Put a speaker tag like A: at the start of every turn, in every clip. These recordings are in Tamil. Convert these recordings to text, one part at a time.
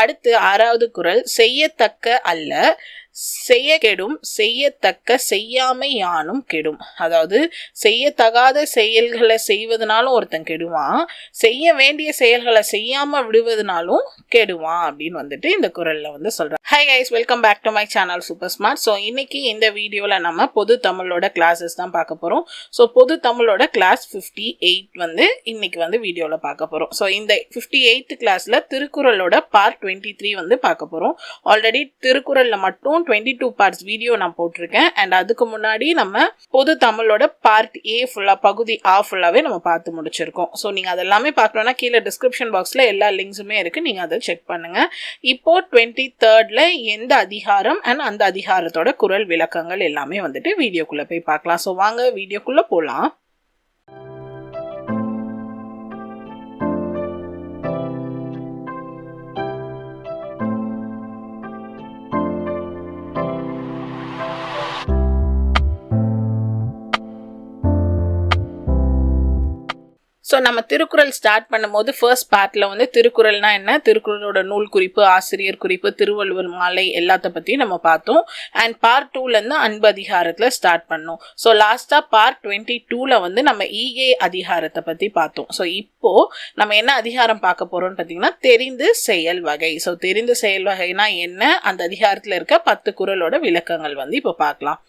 A: அடுத்து ஆறாவது குரல் செய்யத்தக்க அல்ல. செய்ய கெடும் செய்யத்தக்க செய்யாமை யானும் கெடும். அதாவது செய்யத்தகாத செயல்களை செய்வதனாலும் ஒருத்தன் கெடுவான் செய்ய வேண்டிய செயல்களை செய்யாம விடுவதனாலும் கெடுவான் அப்படின்னு வந்துட்டு இந்த குறள்ல வந்து சொல்கிறேன் hi guys welcome back to my channel super smart so இன்னைக்கு இந்த வீடியோவில் நம்ம பொது தமிழோட கிளாஸஸ் தான் பார்க்க போகிறோம் ஸோ பொது தமிழோட கிளாஸ் ஃபிஃப்டி எயிட் வந்து இன்னைக்கு வந்து வீடியோவில் பார்க்க போகிறோம் ஸோ இந்த ஃபிஃப்டி எயித் கிளாஸில் திருக்குறளோட பார்ட் டுவெண்ட்டி த்ரீ வந்து பார்க்க போகிறோம் ஆல்ரெடி திருக்குறளில் மட்டும் டுவெண்ட்டி டூ பார்ட்ஸ் வீடியோ நான் போட்டிருக்கேன். அண்ட் அதுக்கு முன்னாடி நம்ம பொது தமிழோட பார்ட் ஏ ஃபுல்லாக பகுதி ஆ ஃபுல்லாகவே நம்ம பார்த்து முடிச்சிருக்கோம். ஸோ நீங்கள் அதெல்லாமே பார்க்கணுன்னா கீழே டிஸ்கிரிப்ஷன் பாக்ஸில் எல்லா லிங்க்ஸுமே இருக்குது நீங்கள் அதை செக் பண்ணுங்கள் இப்போது டுவெண்ட்டி தேர்டில் எந்த அதிகாரம் அண்ட் அந்த அதிகாரத்தோட குரல் விளக்கங்கள் எல்லாமே வந்துட்டு வீடியோக்குள்ளே போய் பார்க்கலாம். ஸோ வாங்க வீடியோக்குள்ளே போகலாம் நம்ம திருக்குறள் ஸ்டார்ட் பண்ணும்போது ஃபர்ஸ்ட் பார்ட்டில் வந்து திருக்குறள்னா என்ன? திருக்குறளோட நூல் குறிப்பு ஆசிரியர் குறிப்பு திருவள்ளுவர் மாலை எல்லாத்த பற்றியும் நம்ம பார்த்தோம். அண்ட் பார்ட் டூலேருந்து அன்பு அதிகாரத்தில் ஸ்டார்ட் பண்ணோம். ஸோ லாஸ்ட்டாக பார்ட் டுவெண்ட்டி டூவில் வந்து நம்ம ஈகே அதிகாரத்தை பற்றி பார்த்தோம். ஸோ இப்போது நம்ம என்ன அதிகாரம் பார்க்க போகிறோம்னு பார்த்தீங்கன்னா தெரிந்து செயல் வகை. ஸோ தெரிந்து செயல் வகைனா என்ன? அந்த அதிகாரத்தில் இருக்க பத்து குறளோட விளக்கங்கள் வந்து இப்போ பார்க்கலாம்.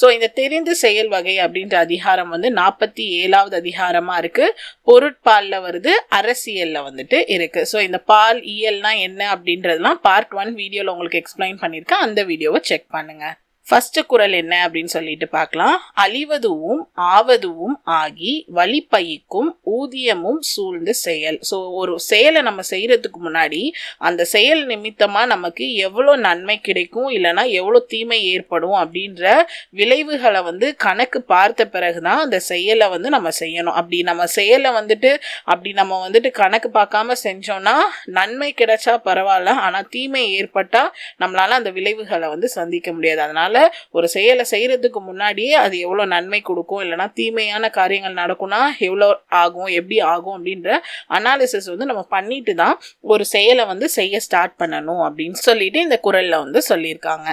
A: ஸோ இந்த தெரிந்து செயல் வகை அப்படின்ற அதிகாரம் வந்து நாற்பத்தி ஏழாவது அதிகாரமாக இருக்குது பொருட்பாலில் வருது அரசியலில் வந்துட்டு இருக்குது ஸோ இந்த பால் இயல்னா என்ன அப்படின்றதுலாம் பார்ட் ஒன் வீடியோவில் உங்களுக்கு எக்ஸ்பிளைன் பண்ணியிருக்கேன். அந்த வீடியோவை செக் பண்ணுங்கள் ஃபர்ஸ்ட் குறள் என்ன அப்படின்னு சொல்லிட்டு பார்க்கலாம். அழிவதுவும் ஆவதுவும் ஆகி வழிப்பயிக்கும் ஊதியமும் சூழ்ந்து செயல். ஸோ ஒரு செயலை நம்ம செய்கிறதுக்கு முன்னாடி அந்த செயல் நிமித்தமாக நமக்கு எவ்வளோ நன்மை கிடைக்கும் இல்லைனா எவ்வளோ தீமை ஏற்படும் அப்படின்ற விளைவுகளை வந்து கணக்கு பார்த்த பிறகு தான் அந்த செயலை வந்து நம்ம செய்யணும். அப்படி நம்ம செயலை வந்துட்டு அப்படி நம்ம வந்துட்டு கணக்கு பார்க்காம செஞ்சோம்னா நன்மை கிடைச்சா பரவாயில்ல ஆனால் தீமை ஏற்பட்டால் நம்மளால் அந்த விளைவுகளை வந்து சந்திக்க முடியாது. அதனால் ஒரு செயலை செய்கிறதுக்கு முன்னாடியே அது எவ்வளோ நன்மை கொடுக்கும் இல்லைனா தீமையான காரியங்கள் நடக்கும்னா எவ்வளோ ஆகும் எப்படி ஆகும் அப்படின்ற அனாலிசிஸ் வந்து நம்ம பண்ணிட்டு தான் ஒரு செயலை வந்து செய்ய ஸ்டார்ட் பண்ணணும் அப்படின்னு சொல்லிட்டு இந்த குரலில் வந்து சொல்லியிருக்காங்க.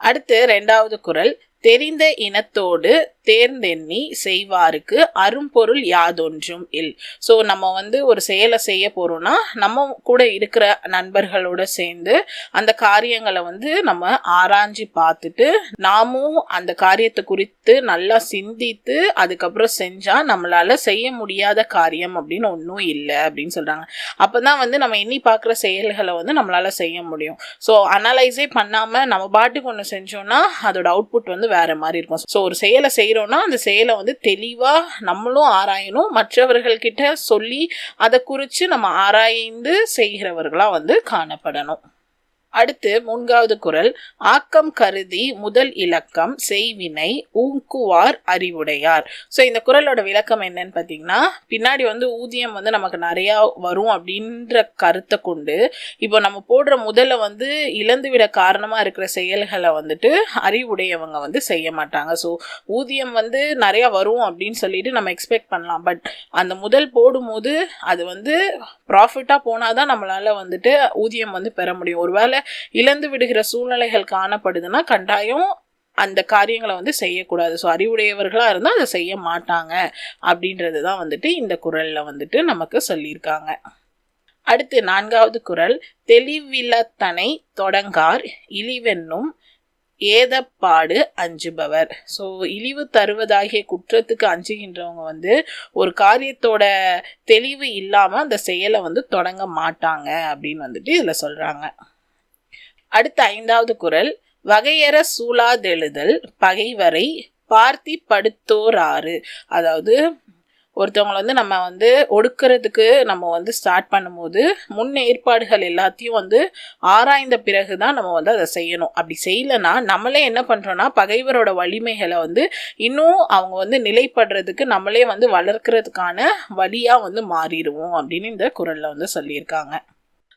A: அடுத்து ரெண்டாவது குரல் தெரிந்த இனத்தோடு தேர்ந்தெண்ணி செய்வாருக்கு அரும்பொருள் யாதொன்றும் இல். ஸோ நம்ம வந்து ஒரு செயலை செய்ய போகிறோம்னா நம்ம கூட இருக்கிற நண்பர்களோட சேர்ந்து அந்த காரியங்களை வந்து நம்ம ஆராய்ஞ்சு பார்த்துட்டு நாமும் அந்த காரியத்தை குறித்து நல்லா சிந்தித்து அதுக்கப்புறம் செஞ்சால் நம்மளால் செய்ய முடியாத காரியம் அப்படின்னு ஒன்றும் இல்லை அப்படின்னு சொல்கிறாங்க அப்போ தான் வந்து நம்ம எண்ணி பார்க்குற செயல்களை வந்து நம்மளால் செய்ய முடியும். ஸோ அனலைஸே பண்ணாமல் நம்ம பாட்டுக்கு ஒன்று செஞ்சோம்னா அதோட அவுட்புட் வந்து வேறு மாதிரி இருக்கும். ஸோ ஒரு செயலை செய்கிறோன்னா அந்த செயலை வந்து தெளிவாக நம்மளும் ஆராயணும். மற்றவர்கள்கிட்ட சொல்லி அதை குறித்து நம்ம ஆராய்ந்து செய்கிறவர்களாக வந்து காணப்படணும். அடுத்து மூன்றாவது குரல் ஆக்கம் கருதி முதல் இலக்கம் செய்வினை ஊக்குவார் அறிவுடையார். ஸோ இந்த குரலோட விளக்கம் என்னன்னு பார்த்தீங்கன்னா பின்னாடி வந்து ஊதியம் வந்து நமக்கு நிறையா வரும் அப்படின்ற கருத்தை கொண்டு இப்போ நம்ம போடுற முதல்ல வந்து இழந்து விட காரணமாக இருக்கிற செயல்களை வந்துட்டு அறிவுடையவங்க வந்து செய்ய மாட்டாங்க. ஸோ ஊதியம் வந்து நிறையா வரும் அப்படின்னு சொல்லிட்டு நம்ம எக்ஸ்பெக்ட் பண்ணலாம். பட் அந்த முதல் போடும்போது அது வந்து ப்ராஃபிட்டாக போனால் தான் நம்மளால் வந்துட்டு ஊதியம் வந்து பெற முடியும். ஒருவேளை இழந்து விடுகிற சூழ்நிலைகள் காணப்படுதுன்னா கண்டாயம் அந்த காரியங்களை வந்து செய்யக்கூடாது. ஸோ அறிவுடையவர்களாக இருந்தால் அதை செய்ய மாட்டாங்க அப்படின்றது தான் வந்துட்டு இந்த குரலில் வந்துட்டு நமக்கு சொல்லியிருக்காங்க. அடுத்து நான்காவது குரல் தெளிவிலத்தனை தொடங்கார் இழிவென்னும் ஏதப்பாடு அஞ்சுபவர். ஸோ இழிவு தருவதாகிய குற்றத்துக்கு அஞ்சுகின்றவங்க வந்து ஒரு காரியத்தோட தெளிவு இல்லாமல் அந்த செயலை வந்து தொடங்க மாட்டாங்க அப்படின்னு வந்துட்டு இதில் சொல்கிறாங்க அடுத்த ஐந்தாவது குரல் வகையற சூழாதெழுதல் பகைவரை பார்த்தி படுத்தோராறு அதாவது ஒருத்தவங்களை வந்து நம்ம வந்து ஒடுக்கிறதுக்கு நம்ம வந்து ஸ்டார்ட் பண்ணும்போது முன் ஏற்பாடுகள் எல்லாத்தையும் வந்து ஆராய்ந்த பிறகு தான் நம்ம வந்து அதை செய்யணும். அப்படி செய்யலைன்னா நம்மளே என்ன பண்ணுறோன்னா பகைவரோட வலிமைகளை வந்து இன்னும் அவங்க வந்து நிலைப்படுறதுக்கு நம்மளே வந்து வளர்க்கறதுக்கான வழியாக வந்து மாறிடுவோம் அப்படின்னு இந்த குரலில் வந்து சொல்லியிருக்காங்க.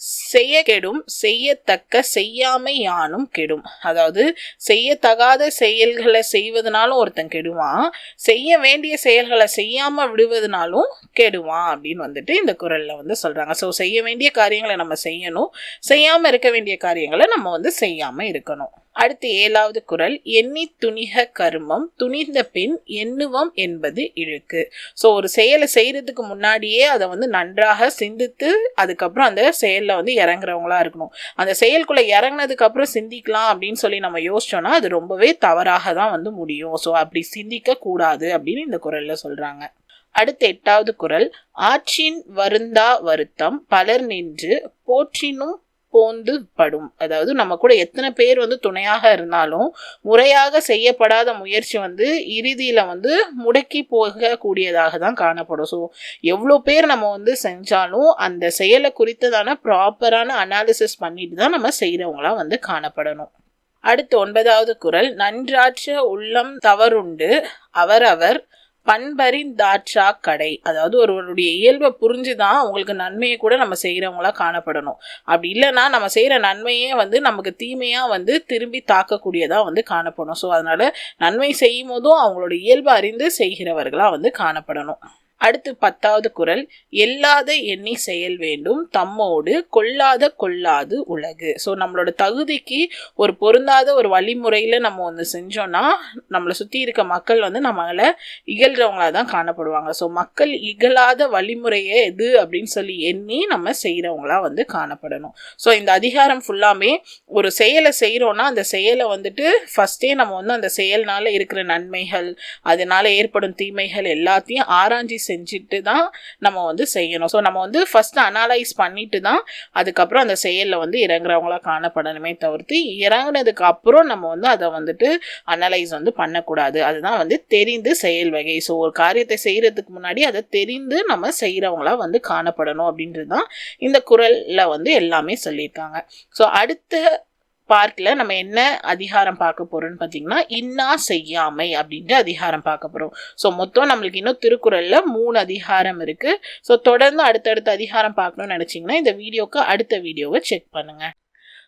A: செய்ய கெடும் செய்யத்தக்க செய்யாமை யானும் கெடும். அதாவது செய்யத்தகாத செயல்களை செய்வதனாலும் ஒருத்தன் கெடுவான். செய்ய வேண்டிய செயல்களை செய்யாமல் விடுவதனாலும் கெடுவான் அப்படின்னு வந்துட்டு இந்த குரலில் வந்து சொல்கிறாங்க ஸோ செய்ய வேண்டிய காரியங்களை நம்ம செய்யணும். செய்யாமல் இருக்க வேண்டிய காரியங்களை நம்ம வந்து செய்யாமல் இருக்கணும். அடுத்து ஏழாவது குரல். எண்ணி துணிக கருமம் துணிந்த பின் எண்ணுவம் என்பது இழுக்கு. ஸோ ஒரு செயலை செய்கிறதுக்கு முன்னாடியே அதை வந்து நன்றாக சிந்தித்து அதுக்கப்புறம் அந்த செயல் செயலில் வந்து இறங்குறவங்களா இருக்கணும். அந்த செயலுக்குள்ள இறங்கினதுக்கு அப்புறம் சிந்திக்கலாம் அப்படின்னு சொல்லி நம்ம யோசிச்சோம்னா அது ரொம்பவே தவறாக தான் வந்து முடியும். ஸோ அப்படி சிந்திக்க கூடாது அப்படின்னு இந்த குரல்ல சொல்றாங்க. அடுத்த எட்டாவது குரல். ஆற்றின் வருந்தா வருத்தம் பலர் நின்று போற்றினும் போந்து படும். அதாவது நம்ம கூட எத்தனை பேர் வந்து துணையாக இருந்தாலும் முறையாக செய்யப்படாத முயற்சி வந்து இறுதியில் வந்து முடக்கி போகக்கூடியதாக தான் காணப்படும். ஸோ எவ்வளோ பேர் நம்ம வந்து செஞ்சாலும் அந்த செயலை குறித்ததான ப்ராப்பரான அனாலிசிஸ் பண்ணிட்டு தான் நம்ம செய்கிறவங்களாம் வந்து காணப்படணும். அடுத்து ஒன்பதாவது குரல் நன்றாற்ற உள்ளம் தவறுண்டு. அவரவர் பண்பறிந்தாற்றா கடை அதாவது ஒருவருடைய இயல்பை புரிஞ்சு தான் நன்மையை கூட நம்ம செய்கிறவங்களா காணப்படணும். அப்படி இல்லைன்னா நம்ம செய்கிற நன்மையே வந்து நமக்கு தீமையாக வந்து திரும்பி தாக்கக்கூடியதாக வந்து காணப்படும் ஸோ அதனால் நன்மை செய்யும் போதும் அவங்களோட இயல்பை அறிந்து செய்கிறவர்களாக வந்து காணப்படணும். அடுத்து பத்தாவது குரல் எல்லாத எண்ணி செயல் வேண்டும் தம்மோடு கொல்லாத கொள்ளாது உலகு. ஸோ நம்மளோட தகுதிக்கு ஒரு பொருந்தாத ஒரு வழிமுறையில் நம்ம ஒன்று செஞ்சோம்னா நம்மளை சுற்றி இருக்க மக்கள் வந்து நம்மளை இகழ்கிறவங்களாக தான் காணப்படுவாங்க. ஸோ மக்கள் இகழாத வழிமுறையே எது அப்படின்னு சொல்லி எண்ணி நம்ம செய்கிறவங்களா வந்து காணப்படணும். ஸோ இந்த அதிகாரம் ஃபுல்லாமே ஒரு செயலை செய்கிறோன்னா அந்த செயலை வந்துட்டு ஃபஸ்ட்டே நம்ம வந்து அந்த செயல்னால இருக்கிற நன்மைகள் அதனால ஏற்படும் தீமைகள் எல்லாத்தையும் ஆராய்ச்சி செஞ்சுட்டு தான் நம்ம வந்து செய்யணும். ஸோ நம்ம வந்து ஃபஸ்ட்டு அனலைஸ் பண்ணிட்டு தான் அதுக்கப்புறம் அந்த செயலில் வந்து இறங்குறவங்களா காணப்படணுமே தவிர்த்து இறங்குனதுக்கு அப்புறம் நம்ம வந்து அதை வந்துட்டு அனலைஸ் வந்து பண்ணக்கூடாது. அதுதான் வந்து தெரிந்து செயல் வகை. ஸோ ஒரு காரியத்தை செய்கிறதுக்கு முன்னாடி அதை தெரிந்து நம்ம செய்கிறவங்களா வந்து காணப்படணும் அப்படின்றது தான் இந்த குரலில் வந்து எல்லாமே சொல்லியிருக்காங்க. ஸோ அடுத்த பார்க்கில் நம்ம என்ன அதிகாரம் பார்க்க போகிறோம்னு பார்த்தீங்கன்னா இன்னா செய்யாமை அப்படின்ட்டு அதிகாரம் பார்க்க போகிறோம் ஸோ மொத்தம் நம்மளுக்கு இன்னும் திருக்குறளில் மூணு அதிகாரம் இருக்குது ஸோ தொடர்ந்து அடுத்தடுத்த அதிகாரம் பார்க்கணும்னு நினச்சிங்கன்னா இந்த வீடியோக்கு அடுத்த வீடியோவை செக் பண்ணுங்கள்